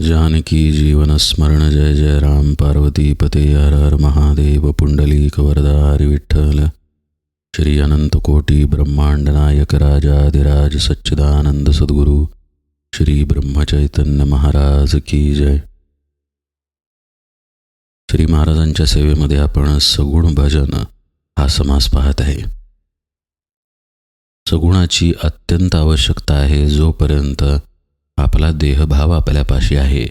जानकी जीवनस्मरण जय जय राम पार्वती पते हर हर महादेव पुंडलीक वरदा विठ्ठल। श्री अनंतकोटी ब्रह्मांड नायक राजाधिराज सच्चिदानंद सद्गुरु श्री ब्रह्मचैतन्य महाराज की जय। श्री महाराजांच्या सेवेमध्ये आपण सगुण भजन हा समास पाहत आहे. सगुणाची अत्यंत आवश्यकता आहे जोपर्यंत आपला देहभाव आपल्यापाशी आहे.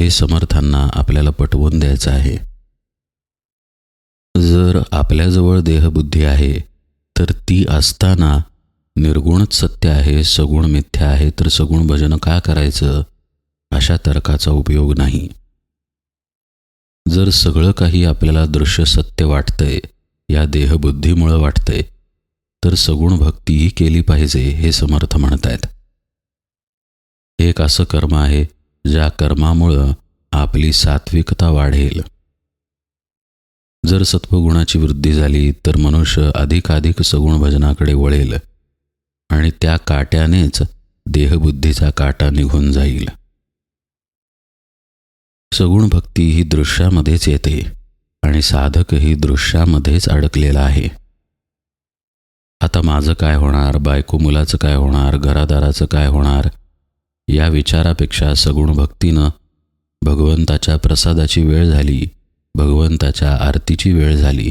हे समर्थांना आपल्याला पटवून द्यायचं आहे. जर आपल्याजवळ देहबुद्धी आहे तर ती असताना निर्गुणच सत्य आहे सगुण मिथ्या आहे तर सगुण भजन का करायचं? अशा तर्काचा उपयोग नाही. जर सगळं काही आपल्याला दृश्य सत्य वाटतंय या देहबुद्धीमुळं वाटतंय तर सगुण भक्तीही केली पाहिजे हे समर्थ म्हणतायत. एक असं कर्म आहे ज्या कर्मामुळं आपली सात्विकता वाढेल. जर सत्वगुणाची वृद्धी झाली तर मनुष्य अधिकाधिक सगुण भजनाकडे वळेल आणि त्या काट्यानेच देहबुद्धीचा काटा निघून जाईल. सगुण भक्ती ही दृश्यामध्येच येते आणि साधक ही दृश्यामध्येच अडकलेला आहे. आता माझं काय होणार बायको मुलाचं काय होणार घरादाराचं काय होणार या विचारापेक्षा सगुण भक्तीनं भगवंताच्या प्रसादाची वेळ झाली भगवंताच्या आरतीची वेळ झाली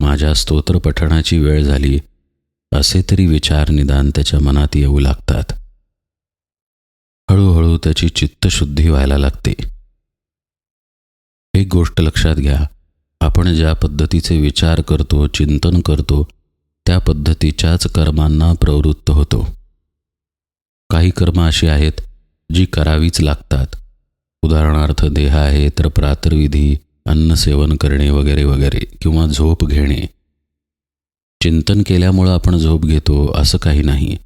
माझ्या स्तोत्र पठणाची वेळ झाली असे तरी विचार निदान त्याच्या मनात येऊ लागतात. हळूहळू त्याची चित्तशुद्धी व्हायला लागते. एक गोष्ट लक्षात घ्या आपण ज्या पद्धतीचे विचार करतो चिंतन करतो त्या पद्धतीच्याच कर्मांना प्रवृत्त होतो. काही कर्म अशी आहेत जी करावीच लागतात. उदाहरणार्थ देह आहे तर प्रातर्विधी अन्न सेवन करणे वगैरे वगैरे किंवा झोप घेणे. चिंतन केल्यामुळं आपण झोप घेतो असं काही नाही.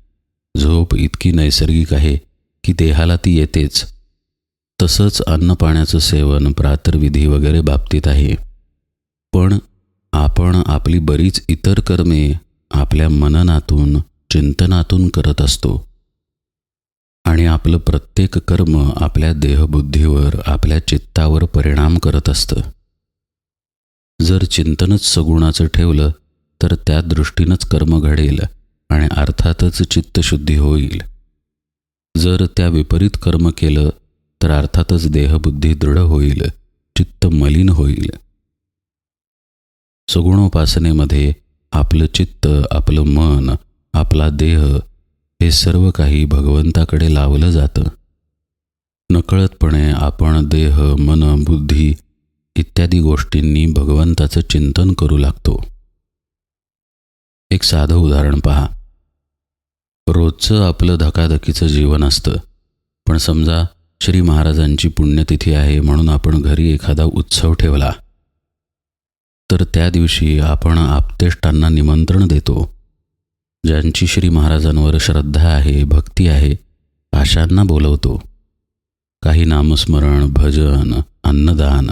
झोप इतकी नैसर्गिक आहे की देहाला ती येतेच. तसंच अन्न पाण्याचं सेवन प्रातर्विधी वगैरे बाबतीत आहे. पण आपण आपली बरीच इतर कर्मे आपल्या मननातून चिंतनातून करत असतो. आणि आपलं प्रत्येक कर्म आपल्या देहबुद्धीवर आपल्या चित्तावर परिणाम करत असतं. जर चिंतनच सगुणाचं ठेवलं तर त्या दृष्टीनंच कर्म घडेल आणि अर्थातच चित्तशुद्धी होईल. जर त्या विपरीत कर्म केलं तर अर्थातच देहबुद्धी दृढ होईल चित्त मलिन होईल. सगुणोपासनेमध्ये आपलं चित्त आपलं मन आपला देह हे सर्व काही भगवंताकडे लावलं जातं. नकळतपणे आपण देह मन बुद्धी इत्यादी गोष्टींनी भगवंताचं चिंतन करू लागतो. एक साधं उदाहरण पहा. रोजचं आपलं धकाधकीचं जीवन असतं. पण समजा श्री महाराजांची पुण्यतिथी आहे म्हणून आपण घरी एखादा उत्सव ठेवला. तर त्या दिवशी आपण आपतेष्टांना निमंत्रण देतो. ज्यांची श्री महाराजांवर श्रद्धा आहे भक्ती आहे अशांना बोलवतो. काही नामस्मरण भजन अन्नदान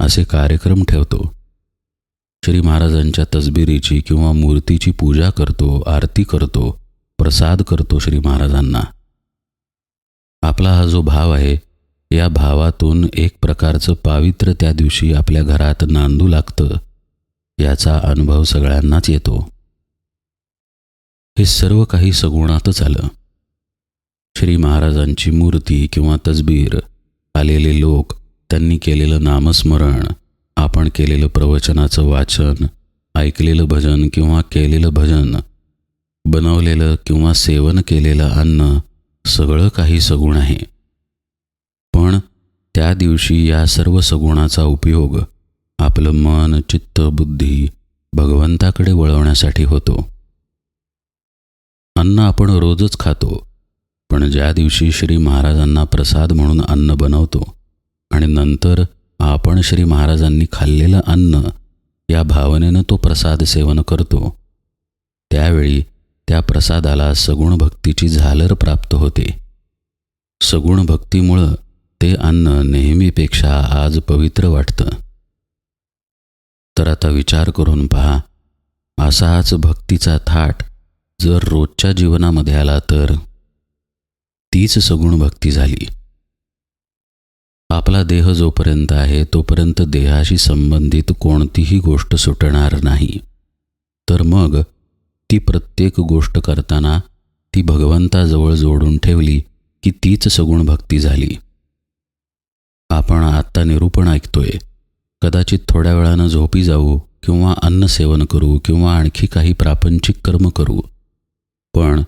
असे कार्यक्रम ठेवतो. श्री महाराजांच्या तसबिरीची किंवा मूर्तीची पूजा करतो आरती करतो प्रसाद करतो श्री महाराजांना. आपला हा जो भाव आहे या भावातून एक प्रकारचं पावित्र्य त्या दिवशी आपल्या घरात नांदू लागतं याचा अनुभव सगळ्यांनाच येतो. हे सर्व काही सगुणातच आलं. श्री महाराजांची मूर्ती किंवा तसबीर आलेले लोक त्यांनी केलेलं नामस्मरण आपण केलेलं प्रवचनाचं वाचन ऐकलेलं भजन किंवा केलेलं भजन बनवलेलं किंवा सेवन केलेलं अन्न सगळं काही सगुण आहे. पण त्या दिवशी या सर्व सगुणाचा उपयोग आपलं मन चित्त बुद्धी भगवंताकडे वळवण्यासाठी होतो. अन्न आपण रोजच खातो. पण ज्या दिवशी श्री महाराजांना प्रसाद म्हणून अन्न बनवतो आणि नंतर आपण श्री महाराजांनी खाल्लेलं अन्न या भावनेनं तो प्रसाद सेवन करतो त्यावेळी त्या प्रसादाला सगुण भक्तीची झालर प्राप्त होते. सगुण भक्तीमुळं ते अन्न नेहमीपेक्षा आज पवित्र वाटतं. तर आता विचार करून पहा असाच भक्तीचा थाट जर रोजच्या जीवनामध्ये आला तर तीच सगुण भक्ती झाली. आपला देह जोपर्यंत आहे तोपर्यंत देहाशी संबंधित कोणतीही गोष्ट सुटणार नाही. तर मग ती प्रत्येक गोष्ट करताना ती भगवंताजवळ जोडून ठेवली की तीच सगुण भक्ती झाली. आपण आत्ता निरूपण ऐकतोय. कदाचित थोड्या वेळानं झोपी जाऊ किंवा अन्न सेवन करू किंवा आणखी काही प्रापंचिक कर्म करू. पण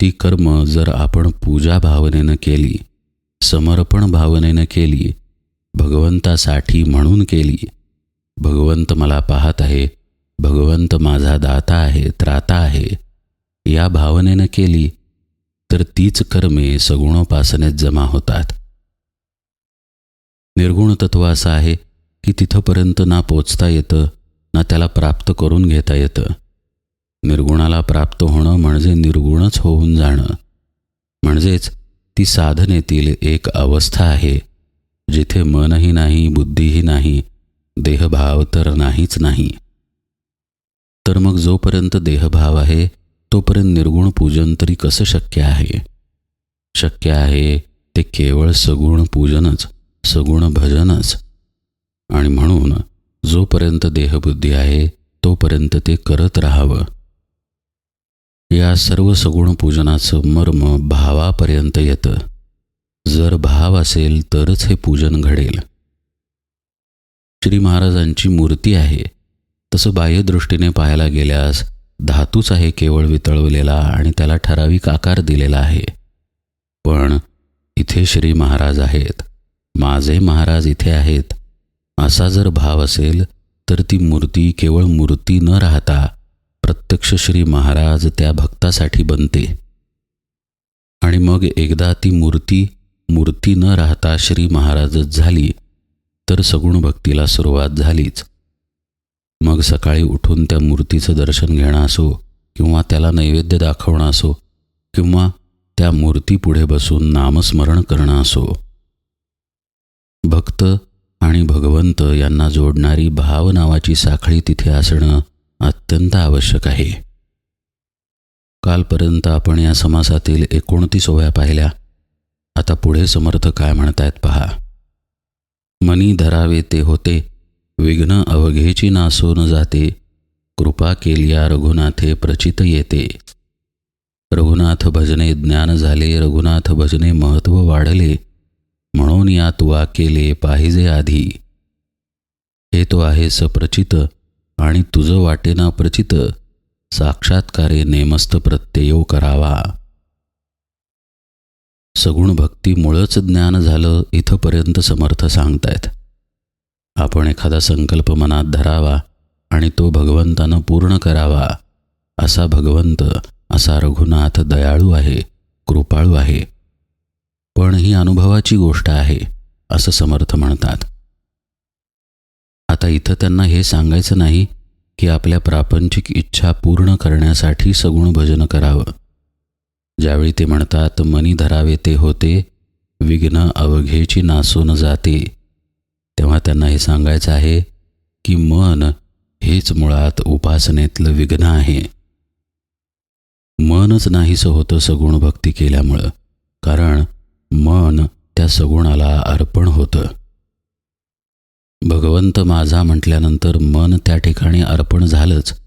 ती कर्म जर आपण पूजा भावनेनं केली समर्पण भावनेनं केली भगवंतासाठी म्हणून केली भगवंत मला पाहत आहे भगवंत माझा दाता आहे त्राता आहे या भावनेनं केली तर तीच कर्मे सगुणोपासनेत जमा होतात. निर्गुण तत्व असं आहे की तिथंपर्यंत ना पोचता येतं ना त्याला प्राप्त करून घेता येतं. निर्गुणाला प्राप्त होणं म्हणजे निर्गुणच होऊन जाणं. म्हणजेच ती साधनेतील एक अवस्था आहे जिथे मनही नाही बुद्धीही नाही देहभाव तर नाहीच नाही. तर मग जोपर्यंत देहभाव आहे तोपर्यंत निर्गुण पूजन तरी कसं शक्य आहे? शक्य आहे ते केवळ सगुण पूजनच सगुण भजनच. आणि म्हणून जोपर्यंत देहबुद्धी आहे तोपर्यंत ते करत राहावं. या सर्व सगुण पूजनाचं मर्म भावापर्यंत येतं. जर भाव असेल तरच हे पूजन घडेल. श्री महाराजांची मूर्ती आहे. तसं बाह्यदृष्टीने पाहायला गेल्यास धातूच आहे केवळ वितळवलेला आणि त्याला ठराविक आकार दिलेला आहे. पण इथे श्री महाराज आहेत. माझे महाराज इथे आहेत. असा जर भाव असेल तर ती मूर्ती केवळ मूर्ती न राहता प्रत्यक्ष श्री महाराज त्या भक्तासाठी बनते. आणि मग एकदा ती मूर्ती मूर्ती न राहता श्री महाराजच झाली तर सगुण भक्तीला सुरुवात झालीच. मग सकाळी उठून त्या मूर्तीचं दर्शन घेणं असो किंवा त्याला नैवेद्य दाखवणं असो किंवा त्या मूर्तीपुढे बसून नामस्मरण करणं असो. भक्त आणि भगवंत यांना जोडणारी भाव नावाची साखळी तिथे असणं अत्यंत आवश्यक आहे. कालपर्यंत आपण या समासातील एकोणतीस ओव्या पाहिल्या. आता पुढे समर्थ काय म्हणतायत पहा. मनी धरावे ते होते विघ्न अवघेची नासून जाते कृपा केलिया रघुनाथे प्रचित येते. रघुनाथ भजने ज्ञान झाले रघुनाथ भजने महत्त्व वाढले म्हणून या तुवा केले पाहिजे आधी. हे तो आहे सप्रचित आणि तुझं वाटेना प्रचित साक्षात्कारे नेमस्त प्रत्ययो करावा. सगुण भक्तीमुळंच ज्ञान झालं इथंपर्यंत समर्थ सांगतायत. आपण एखादा संकल्प मनात धरावा आणि तो भगवंतानं पूर्ण करावा असा भगवंत असा रघुनाथ दयाळू आहे कृपाळू आहे. पण ही अनुभवाची गोष्ट आहे असं समर्थ म्हणतात. आता इथं त्यांना हे सांगायचं नाही की आपल्या प्रापंचिक इच्छा पूर्ण करण्यासाठी सगुण भजन करावं. ज्यावेळी ते म्हणतात मनी धरावे ते होते विघ्न अवघेची नासून जाते. तेव्हा त्यांना हे सांगायचं आहे की मन हेच मुळात उपासनेतलं विघ्न आहे. मनच नाहीसं होतं सगुण भक्ती केल्यामुळं कारण मन त्या सगुणाला अर्पण होतं. भगवंत माझा म्हटल्यानंतर मन त्या ठिकाणी अर्पण झालंच.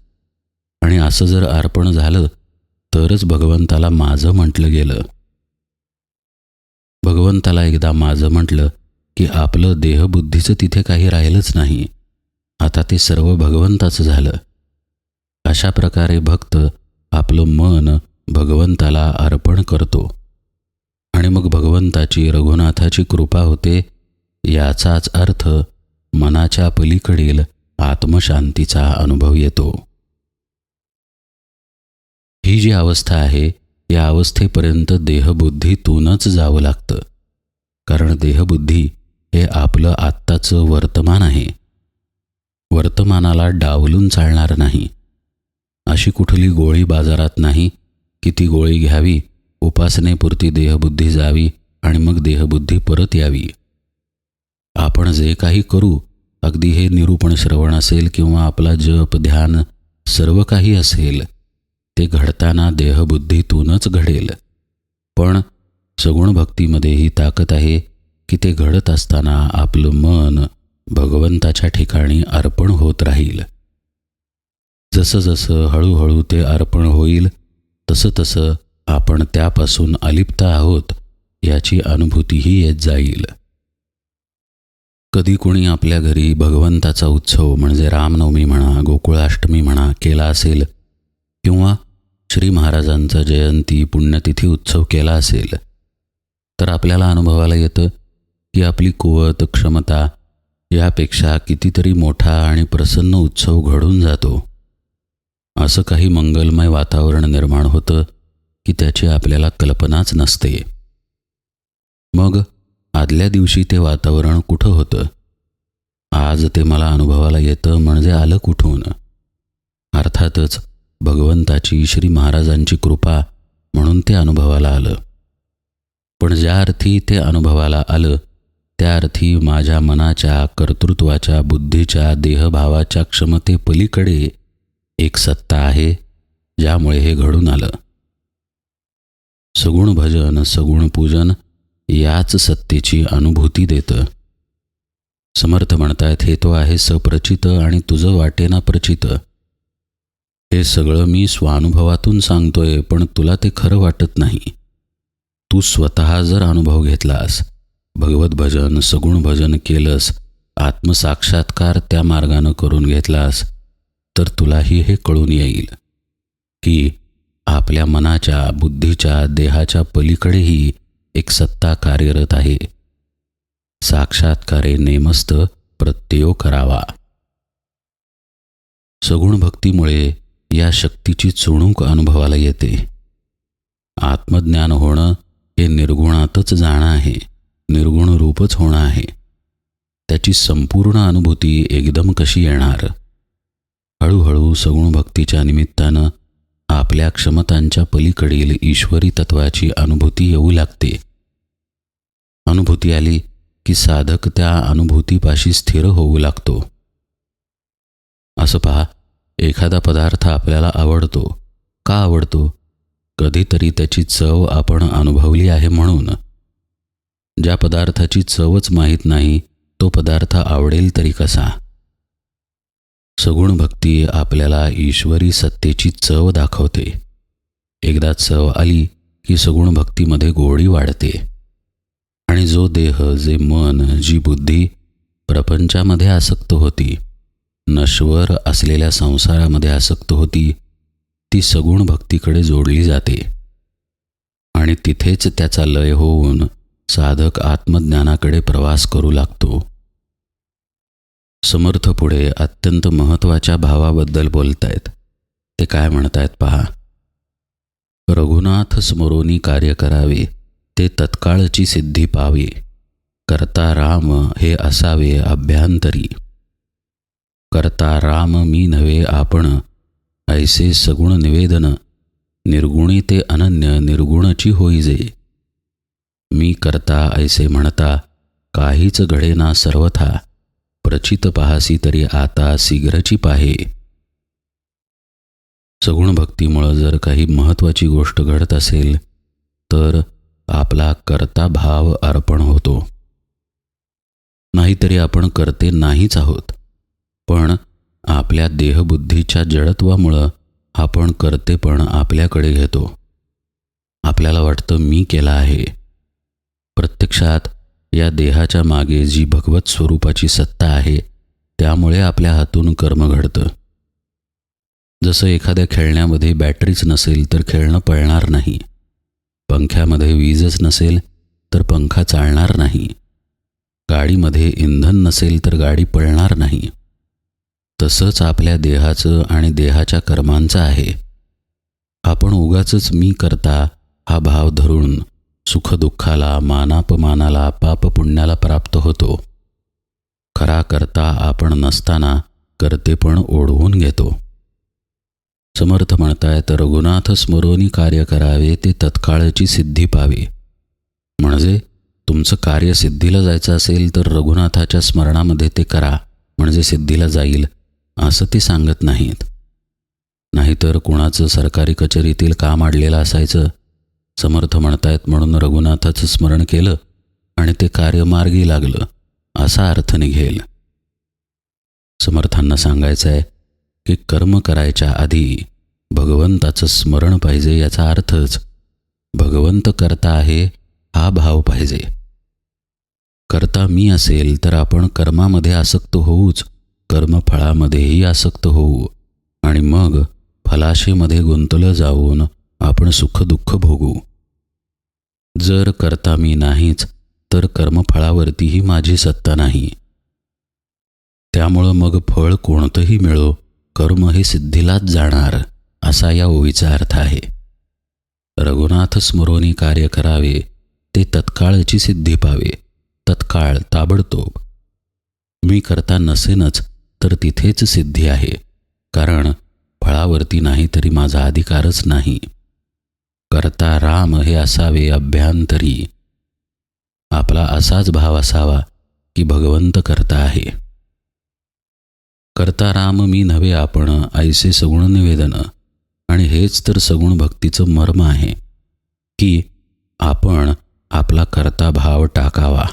आणि असं जर अर्पण झालं तरच भगवंताला माझं म्हटलं गेलं. भगवंताला एकदा माझं म्हटलं की आपलं देहबुद्धीचं तिथे काही राहिलंच नाही. आता ते सर्व भगवंताचं झालं. अशा प्रकारे भक्त आपलं मन भगवंताला अर्पण करतो. आणि मग भगवंताची रघुनाथाची कृपा होते याचाच अर्थ मनाच्या पलीकडील आत्मशांतीचा अनुभव येतो. ही जी अवस्था आहे या अवस्थेपर्यंत देहबुद्धीतूनच जावं लागतं. कारण देहबुद्धी हे आपलं आत्ताचं वर्तमान आहे. वर्तमानाला डावलून चालणार नाही. अशी कुठली गोळी बाजारात नाही की ती गोळी घ्यावी उपासनेपुरती देहबुद्धी जावी आणि मग देहबुद्धी परत यावी. आपण जे काही करू अगदी हे निरूपण श्रवण असेल किंवा आपला जप ध्यान सर्व काही असेल ते घडताना देहबुद्धीतूनच घडेल. पण सगुण भक्तीमध्ये ही ताकद आहे की ते घडत असताना आपलं मन भगवंताच्या ठिकाणी अर्पण होत राहील. जसं जसं हळूहळू ते अर्पण होईल तसं तसं आपण त्यापासून अलिप्त आहोत याची अनुभूतीही येत जाईल. कधी कोणी आपल्या घरी भगवंताचा उत्सव म्हणजे रामनवमी म्हणा गोकुळाष्टमी म्हणा केला असेल किंवा श्री महाराजांचा जयंती पुण्यतिथी उत्सव केला असेल तर आपल्याला अनुभवाला येतं की आपली कुवत क्षमता यापेक्षा कितीतरी मोठा आणि प्रसन्न उत्सव घडून जातो. असं काही मंगलमय वातावरण निर्माण होतं की त्याची आपल्याला कल्पनाच नसते. मग आदल्या दिवशी ते वातावरण कुठं होतं? आज ते मला अनुभवाला येतं म्हणजे आलं कुठून? अर्थातच भगवंताची श्री महाराजांची कृपा म्हणून ते अनुभवाला आलं. पण ज्या अर्थी ते अनुभवाला आलं त्या अर्थी माझ्या मनाच्या कर्तृत्वाच्या बुद्धीच्या देहभावाच्या क्षमतेपलीकडे एक सत्ता आहे ज्यामुळे हे घडून आलं. सगुण भजन सगुण पूजन याच सत्तेची अनुभूती देतं. समर्थ म्हणतायत हे तो आहे सप्रचित आणि तुझं वाटेना प्रचित. हे सगळं मी स्वानुभवातून सांगतोय पण तुला ते खरं वाटत नाही. तू स्वतः जर अनुभव घेतलास भगवत भजन सगुण भजन केलंस आत्मसाक्षात्कार त्या मार्गानं करून घेतलास तर तुलाही हे कळून येईल की आपल्या मनाच्या बुद्धीच्या देहाच्या पलीकडेही एक सत्ता कार्यरत आहे. साक्षात्कारे नेमस्त प्रत्ययो करावा. सगुण भक्तीमुळे या शक्तीची चुणूक अनुभवाला येते. आत्मज्ञान होणं हे निर्गुणातच जाणं आहे. निर्गुण रूपच होणं आहे. त्याची संपूर्ण अनुभूती एकदम कशी येणार? हळूहळू सगुण भक्तीच्या निमित्तानं आपल्या क्षमतांच्या पलीकडील ईश्वरी तत्वाची अनुभूती येऊ लागते. अनुभूती आली की साधक त्या अनुभूतीपाशी स्थिर होऊ लागतो. असं पहा एखादा पदार्थ आपल्याला आवडतो. का आवडतो? कधीतरी त्याची चव आपण अनुभवली आहे म्हणून. ज्या पदार्थाची चवच माहीत नाही तो पदार्थ आवडेल तरी कसा? सगुण भक्ती आपल्याला ईश्वरी सत्तेची चव दाखवते. एकदा चव आली की सगुण भक्तीमध्ये गोडी वाढते. आणि जो देह जे मन जी बुद्धी प्रपंचामध्ये आसक्त होती नश्वर असलेल्या संसारामध्ये आसक्त होती ती सगुण भक्तीकडे जोडली जाते. आणि तिथेच त्याचा लय होऊन साधक आत्मज्ञानाकडे प्रवास करू लागतो. समर्थ पुढे अत्यंत महत्त्वाच्या भावाबद्दल बोलतायत. ते काय म्हणतायत पहा. रघुनाथ स्मरोनी कार्य करावे. ते तत्काळची सिद्धी पावे. करता राम हे असावे अभ्यांतरी. करता राम मी नव्हे आपण ऐसे सगुण निवेदन निर्गुणी ते अनन्य निर्गुणची होईजे मी करता ऐसे म्हणता काहीच घडेना सर्वथा प्रचित पाहासी तरी आता शीघ्रची पाहे. सगुण भक्तीमुळं जर काही महत्त्वाची गोष्ट घडत असेल तर आपला कर्ता भाव अर्पण होतो. नाहीतरी आपण करते नाहीच आहोत. पण आपल्या देहबुद्धीच्या जडत्वामुळं आपण करतेपण आपल्याकडे घेतो. आपल्याला वाटतं मी केला आहे. प्रत्यक्षात या देहाच्या मागे जी भगवत स्वरूपाची सत्ता आहे त्यामुळे आपल्या हातून कर्म घडतं. जसं एखाद्या खेळण्यामध्ये बॅटरीच नसेल तर खेळणं पळणार नाही. पंख्यामध्ये वीजच नसेल तर पंखा चालणार नाही. गाडीमध्ये इंधन नसेल तर गाडी पळणार नाही. तसंच आपल्या देहाचं आणि देहाच्या कर्मांचं आहे. आपण उगाच मी करता हा भाव धरून सुखदुःखाला मानापमानाला पापपुण्याला प्राप्त होतो. खरा करता आपण नसताना करते पण ओढवून घेतो. समर्थ म्हणतायत रघुनाथ स्मरोनी कार्य करावे ते तत्काळची सिद्धी पावी. म्हणजे तुमचं कार्य सिद्धीला जायचं असेल तर रघुनाथाच्या स्मरणामध्ये ते करा म्हणजे सिद्धीला जाईल असं ते सांगत नाहीत. नाहीतर कुणाचं सरकारी कचेरीतील काम अडलेलं असायचं. समर्थ म्हणतायत म्हणून रघुनाथाचं स्मरण केलं आणि ते कार्य मार्गी लागलं असा अर्थ निघेल. समर्थांना सांगायचं आहे की कर्म करायच्या आधी भगवंताचं स्मरण पाहिजे याचा अर्थच भगवंत करता आहे हा भाव पाहिजे. करता मी असेल तर आपण कर्मामध्ये आसक्त होऊच कर्मफळामध्येही आसक्त होऊ. आणि मग फलाशेमध्ये गुंतलं जाऊन आपण सुखदुःख भोगू. जर करता मी नाहीच तर कर्मफळावरतीही माझी सत्ता नाही. त्यामुळं मग फळ कोणतंही मिळो कर्म हे सिद्धीलाच जाणार. असा या ओळीचा अर्थ आहे. रघुनाथ स्मरोनी कार्य करावे ते तत्काळची सिद्धी पावे तत्काळ ताबडतोब. मी करता नसेनच तर तिथेच सिद्धी आहे कारण फळावरती नाही तरी माझा अधिकारच नाही. करता राम हे असावे अभ्यांतरी आपला असाच भाव असावा की भगवंत करता आहे. करता राम मी नव्हे आपण ऐसे सगुण निवेदन. आणि हेच तर सगुण भक्तीचं मर्म आहे की आपण आपला करता भाव टाकावा.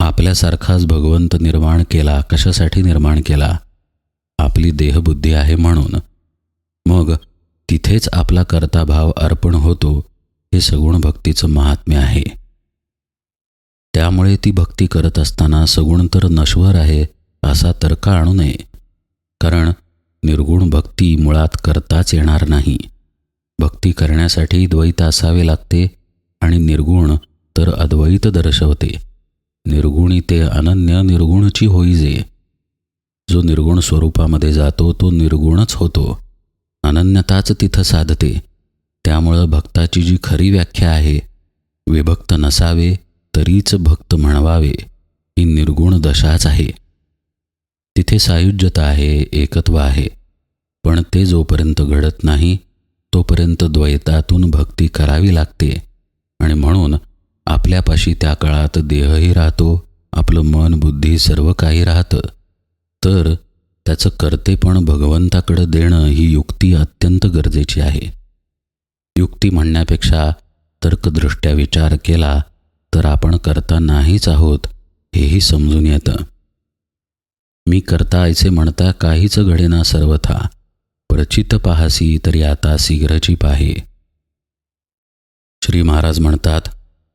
आपल्यासारखाच भगवंत निर्माण केला कशासाठी निर्माण केला? आपली देहबुद्धी आहे म्हणून. मग तिथेच आपला करता भाव अर्पण होतो हे सगुण भक्तीचं महात्म्य आहे. त्यामुळे ती भक्ती करत असताना सगुण तर नश्वर आहे असा तर्क आणू नये. कारण निर्गुण भक्ती मुळात करताच येणार नाही. भक्ती करण्यासाठी द्वैत असावे लागते आणि निर्गुण तर अद्वैत दर्शवते. निर्गुणी ते अनन्य निर्गुणची होईजे. जो निर्गुण स्वरूपामध्ये जातो तो निर्गुणच होतो. अनन्यताच तिथं साधते. त्यामुळं भक्ताची जी खरी व्याख्या आहे विभक्त नसावे तरीच भक्त म्हणवावे ही निर्गुण दशाच आहे. तिथे सायुज्यता आहे एकत्व आहे. पण ते जोपर्यंत घडत नाही तोपर्यंत द्वैतातून भक्ती करावी लागते. आणि म्हणून आपल्यापाशी त्या काळात देहही राहतो आपलं मन बुद्धी सर्व काही राहतं. तर त्याचं कर्तेपण भगवंताकडं देणं ही युक्ती अत्यंत गरजेची आहे. युक्ती म्हणण्यापेक्षा तर्कदृष्ट्या विचार केला तर आपण करता नाहीच आहोत हेही समजून येतं. मी करता ऐसे म्हणता काहीच घडेना सर्वथा. प्रचित पाहासी तरी आता शीघ्रची पाहे. श्री महाराज म्हणतात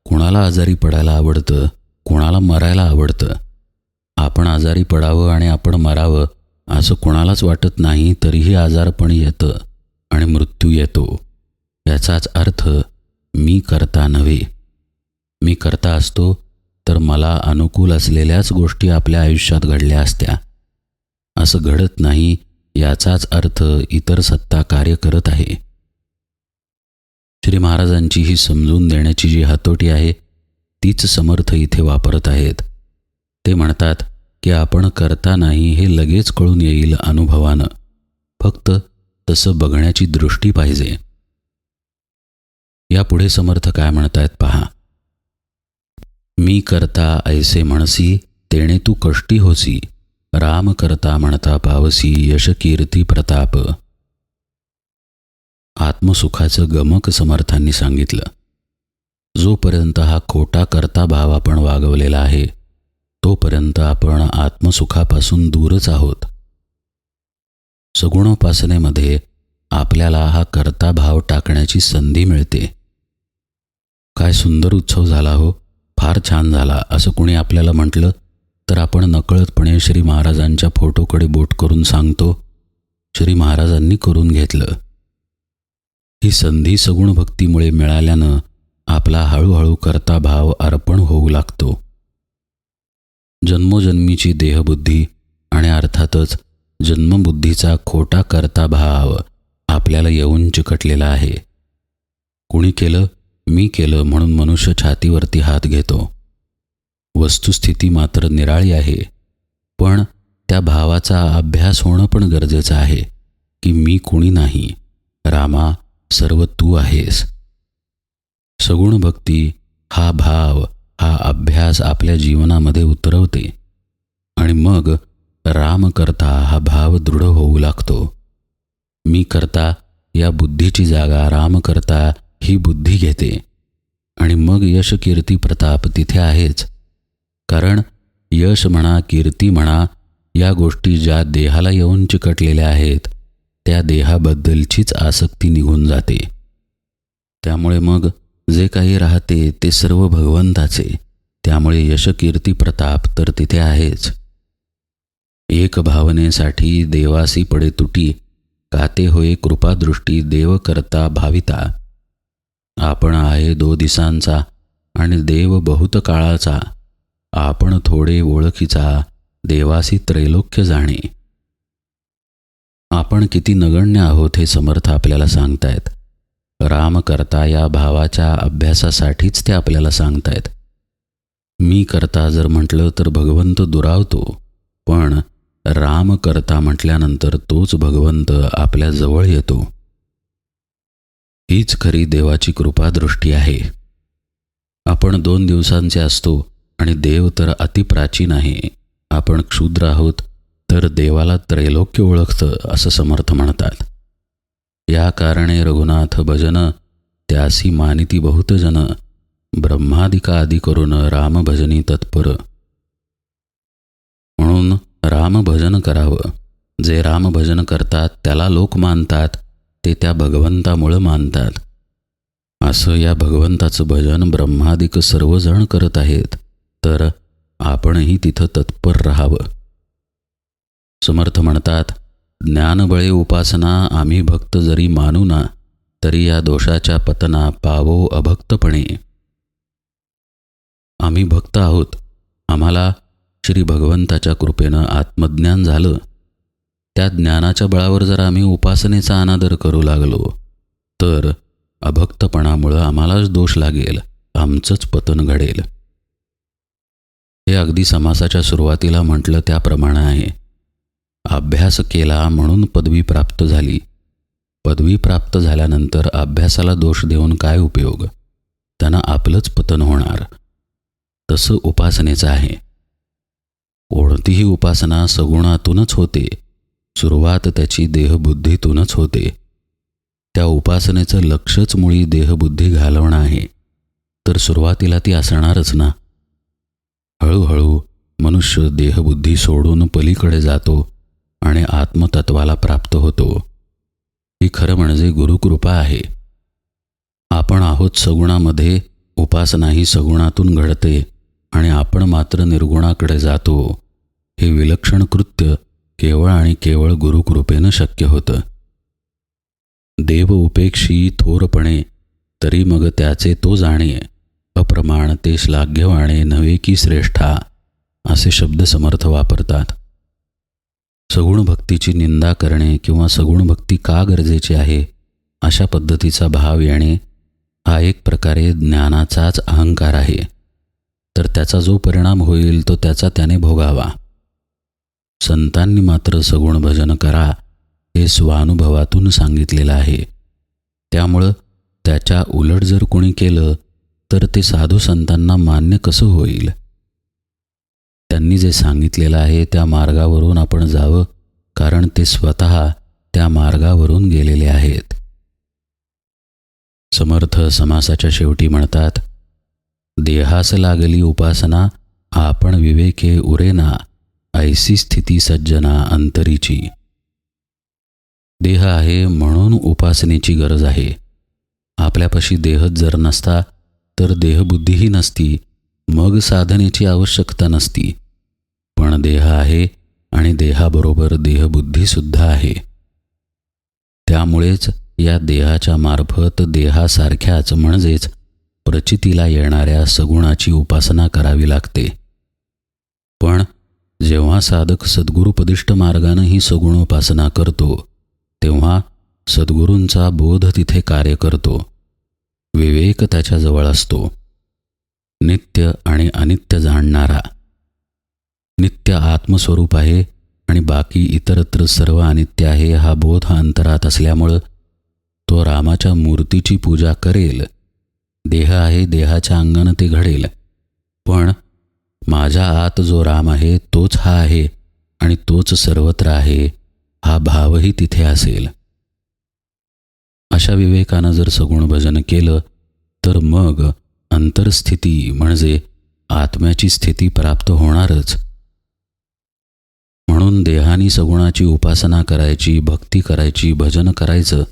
कुणाला आजारी पडायला आवडतं कुणाला मरायला आवडतं? आपण आजारी पडावं आणि आपण मरावं असं कुणालाच वाटत नाही तरीही आजारपण येतं आणि मृत्यू येतो. याचाच अर्थ मी करता नव्हे. मी करता असतो तर मला अनुकूल असलेल्याच गोष्टी आपल्या आयुष्यात घडल्या असत्या. असं घडत नाही याचाच अर्थ इतर सत्ता कार्य करत आहे. श्री महाराजांची ही समजून देण्याची जी हातोटी आहे तीच समर्थ इथे वापरत आहेत. ते म्हणतात की आपण करता नाही हे लगेच कळून येईल अनुभवानं. फक्त तसं बघण्याची दृष्टी पाहिजे. यापुढे समर्थ काय म्हणतायत पहा. मी करता ऐसे म्हणसी तेणे तू कष्टी होसी. राम करता म्हणता पावसी यश कीर्ती प्रताप. आत्मसुखाचं गमक समर्थांनी सांगितलं. जोपर्यंत हा खोटा करता भाव आपण वागवलेला आहे तोपर्यंत आपण आत्मसुखापासून दूरच आहोत. सगुणोपासनेमध्ये आपल्याला हा करता भाव टाकण्याची संधी मिळते. काय सुंदर उत्सव झाला हो. फार छान झाला असं कुणी आपल्याला म्हटलं तर आपण नकळतपणे श्री महाराजांच्या फोटोकडे बोट करून सांगतो श्री महाराजांनी करून घेतलं. ही संधी सगुण भक्तीमुळे मिळाल्यानं आपला हळूहळू करता भाव अर्पण होऊ लागतो. जन्मोजन्मीची देहबुद्धी आणि अर्थातच जन्मबुद्धीचा खोटा करता भाव आपल्याला येऊन चिकटलेला आहे. कुणी केलं? मी केलं म्हणून मनुष्य छातीवरती हात घेतो. वस्तुस्थिती मात्र निराळी आहे. पण त्या भावाचा अभ्यास होणं पण गरजेचं आहे की मी कुणी नाही. रामा सर्व तू आहेस. सगुण भक्ती हा भाव हा अभ्यास आपल्या जीवनामध्ये उतरवते. आणि मग राम करता हा भाव दृढ होऊ लागतो. मी करता या बुद्धीची जागा राम करता ही बुद्धी घेते. आणि मग यश कीर्ती प्रताप तिथे आहेच. कारण यश म्हणा कीर्ती म्हणा या गोष्टी ज्या देहाला येऊन चिकटलेल्या आहेत त्या देहाबद्दलचीच आसक्ती निघून जाते. त्यामुळे मग जे काही राहते ते सर्व भगवंताचे. त्यामुळे यशकीर्ती प्रताप तर तिथे आहेच. एक भावनेसाठी देवासी पडे तुटी काते होय कृपादृष्टी देव करता भाविता. आपण आहे दो दिसांचा आणि देव बहुत काळाचा. आपण थोडे ओळखीचा देवासी त्रैलोक्य जाणे. आपण किती नगण्य आहोत हे समर्थ आपल्याला सांगतायत. राम करता या भावाच्या अभ्यासासाठीच ते आपल्याला सांगतायत. मी करता जर म्हटलं तर भगवंत दुरावतो पण राम करता म्हटल्यानंतर तोच भगवंत आपल्या जवळ येतो. हीच खरी देवाची कृपादृष्टी आहे. आपण दोन दिवसांचे असतो आणि देव तर अतिप्राचीन आहे. आपण क्षुद्र आहोत तर देवाला त्रैलोक्य ओळखतं असं समर्थ म्हणतात. या कारणे रघुनाथ भजन त्यासी मानिती बहुतजन ब्रह्मादिका आदी करून रामभजनी तत्पर. म्हणून रामभजन करावं. जे रामभजन करतात त्याला लोक मानतात ते त्या भगवंतामुळं मानतात. असं या भगवंताचं भजन ब्रह्मादिक सर्वजण करत आहेत तर आपणही तिथं तत्पर राहावं. समर्थ म्हणतात ज्ञानबळे उपासना आम्ही भक्त जरी मानू ना तरी या दोषाच्या पतना पावो अभक्तपणे. आम्ही भक्त आहोत. आम्हाला श्री भगवंताच्या कृपेनं आत्मज्ञान झालं. त्या ज्ञानाच्या बळावर जर आम्ही उपासनेचा अनादर करू लागलो तर अभक्तपणामुळं आम्हालाच दोष लागेल आमचंच पतन घडेल. हे अगदी समासाच्या सुरुवातीला म्हटलं त्याप्रमाणे आहे. अभ्यास केला म्हणून पदवी प्राप्त झाली. पदवी प्राप्त झाल्यानंतर अभ्यासाला दोष देऊन काय उपयोग? त्यांना आपलंच पतन होणार. तसं उपासनेचं आहे. कोणतीही उपासना सगुणातूनच होते. सुरुवात त्याची देहबुद्धीतूनच होते. त्या उपासनेचं लक्षच मुळी देहबुद्धी घालवणं आहे. तर सुरुवातीला ती असणारच ना. हळूहळू मनुष्य देहबुद्धी सोडून पलीकडे जातो आणि आत्मतत्वाला प्राप्त होतो. ही खरं म्हणजे गुरुकृपा आहे. आपण आहोत सगुणामध्ये उपासना ही सगुणातून घडते आणि आपण मात्र निर्गुणाकडे जातो. हे विलक्षण कृत्य केवळ आणि केवळ गुरुकृपेनं शक्य होतं. देव उपेक्षी थोरपणे तरी मग त्याचे तो जाणे अप्रमाण ते श्लाघ्यवाणे नव्हे की श्रेष्ठा असे शब्द समर्थ वापरतात. सगुण भक्तीची निंदा करणे किंवा सगुण भक्ती का गरजेची आहे अशा पद्धतीचा भाव येणे हा एक प्रकारे ज्ञानाचाच अहंकार आहे. तर त्याचा जो परिणाम होईल तो त्याचा त्याने भोगावा. संतांनी मात्र सगुण भजन करा हे स्वानुभवातून सांगितलेलं आहे. त्यामुळं त्याच्या उलट जर कोणी केलं तर ते साधू संतांना मान्य कसं होईल? त्यांनी जे सांगितलेलं आहे त्या मार्गावरून आपण जावं कारण ते स्वतः त्या मार्गावरून गेलेले आहेत. समर्थ समासाच्या शेवटी म्हणतात देहास लागली उपासना आपण विवेके उरेना ऐसी स्थिती सज्जना अंतरीची. देह आहे म्हणून उपासनेची गरज आहे. आपल्यापाशी देहच जर नसता तर देहबुद्धीही नसती मग साधनेची आवश्यकता नसती. पण देह आहे आणि देहाबरोबर देहबुद्धीसुद्धा आहे. त्यामुळेच या देहाच्या मार्फत देहासारख्याच म्हणजेच प्रचितीला येणाऱ्या सगुणाची उपासना करावी लागते. पण जेव्हा साधक सद्गुरुपदिष्ट मार्गानं ही सगुणोपासना करतो तेव्हा सद्गुरूंचा बोध तिथे कार्य करतो. विवेक त्याच्याजवळ असतो. नित्य आणि अनित्य जाणणारा. नित्य आत्मस्वरूप आहे आणि बाकी इतरत्र सर्व अनित्य आहे हा बोध हा अंतरात असल्यामुळं तो रामाच्या मूर्तीची पूजा करेल. देह आहे देहाच्या अंगानं ते घडेल. पण माझ्या आत जो राम आहे तोच हा आहे आणि तोच सर्वत्र आहे हा भावही तिथे असेल. अशा विवेकानं जर सगुण भजन केलं तर मग अंतरस्थिती म्हणजे आत्म्याची स्थिती प्राप्त होणारच. म्हणून देहानी सगुणाची उपासना करायची भक्ती करायची भजन करायचं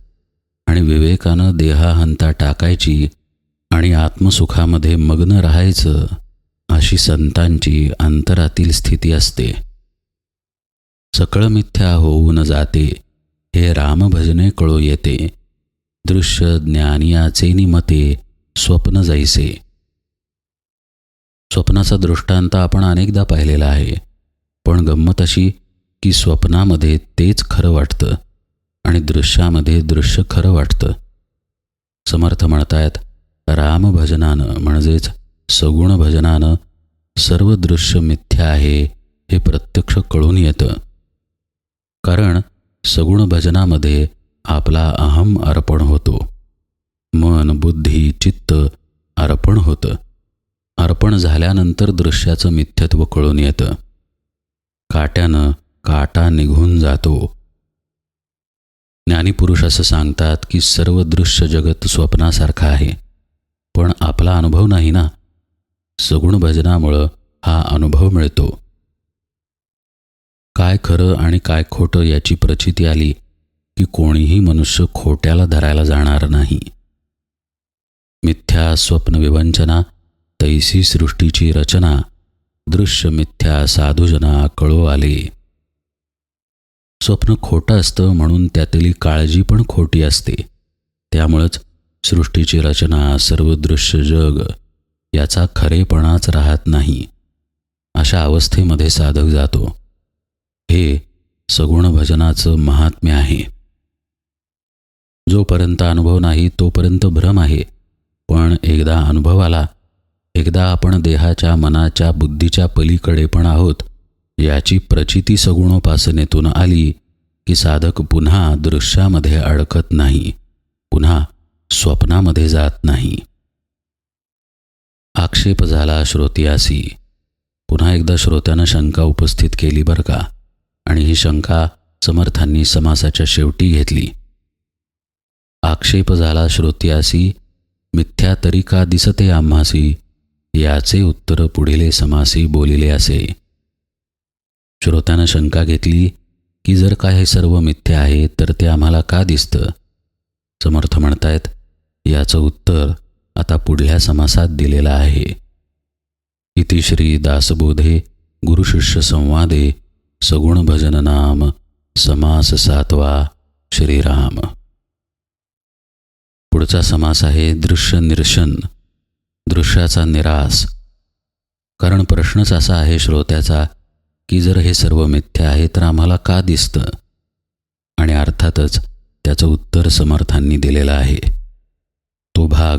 आणि विवेकानं देहाहंता टाकायची आणि आत्मसुखामध्ये मग्न राहायचं. अशी संतांची अंतरातील स्थिती असते. सकळ मिथ्या होऊन जाते. हे रामभजने कळो येते. दृश्य ज्ञानियाचे निमते स्वप्न जायचे स्वप्नाचा दृष्टांत आपण अनेकदा पाहिलेला आहे. पण गंमत अशी की स्वप्नामध्ये तेच खरं वाटतं आणि दृश्यामध्ये दृश्य खरं वाटतं. समर्थ म्हणतायत रामभजनानं म्हणजेच सगुण भजनानं सर्व दृश्य मिथ्या आहे हे प्रत्यक्ष कळून येतं. कारण सगुण भजनामध्ये आपला अहम अर्पण होतो. मन बुद्धी चित्त अर्पण होतं. अर्पण झाल्यानंतर दृश्याचं मिथ्यत्व कळून येतं. काट्यानं काटा निघून जातो. ज्ञानीपुरुष असं सांगतात की सर्व दृश्य जगत स्वप्नासारखं आहे. पण आपला अनुभव नाही ना? सगुण भजनामुळं हा अनुभव मिळतो. काय खरं आणि काय खोटं याची प्रचिती आली की कोणीही मनुष्य खोट्याला धरायला जाणार नाही. मिथ्या स्वप्न विवंचना तैसी सृष्टीची रचना दृश्य मिथ्या साधुजना कळो आले. स्वप्न खोटं असतं म्हणून त्यातली काळजी पण खोटी असते. त्यामुळंच सृष्टीची रचना सर्व दृश्य जग याचा खरेपणाच राहत नाही. अशा अवस्थेमध्ये साधक जातो. हे सगुण भजनाचं महात्म्य आहे. जोपर्यंत अनुभव नाही तोपर्यंत भ्रम आहे. पण एकदा अनुभव आला एकदा आपण देहाच्या मनाच्या बुद्धीच्या पलीकडे पण आहोत याची प्रचिती सगुणोपासनेतून आली की साधक पुन्हा दृश्यामध्ये अडकत नाही पुन्हा स्वप्नामध्ये जात नाही. आक्षेप झाला श्रोत्यासी पुन्हा एकदा श्रोत्यानं शंका उपस्थित केली बरं का? आणि ही शंका समर्थांनी समासाच्या शेवटी घेतली. आक्षेप झाला श्रोत्यासी मिथ्या तरी का दिसते आम्हासी? याचे उत्तर पुढीले समासी बोलिले असे. श्रोत्यानं शंका घेतली की जर का हे सर्व मिथ्या आहे तर ते आम्हाला का दिसतं? समर्थ म्हणतायत याचं उत्तर आता पुढल्या समासात दिलेला आहे. इति श्री दासबोधे गुरुशिष्य संवादे सगुण भजन नाम समास सातवा श्रीराम. पुढचा समास आहे दृश्य निरशन दृश्याचा निरास. कारण प्रश्नच असा आहे श्रोत्याचा की जर हे सर्व मिथ्य आहे तर आम्हाला का दिसतं? आणि अर्थातच त्याचं उत्तर समर्थांनी दिलेलं आहे. तो भाग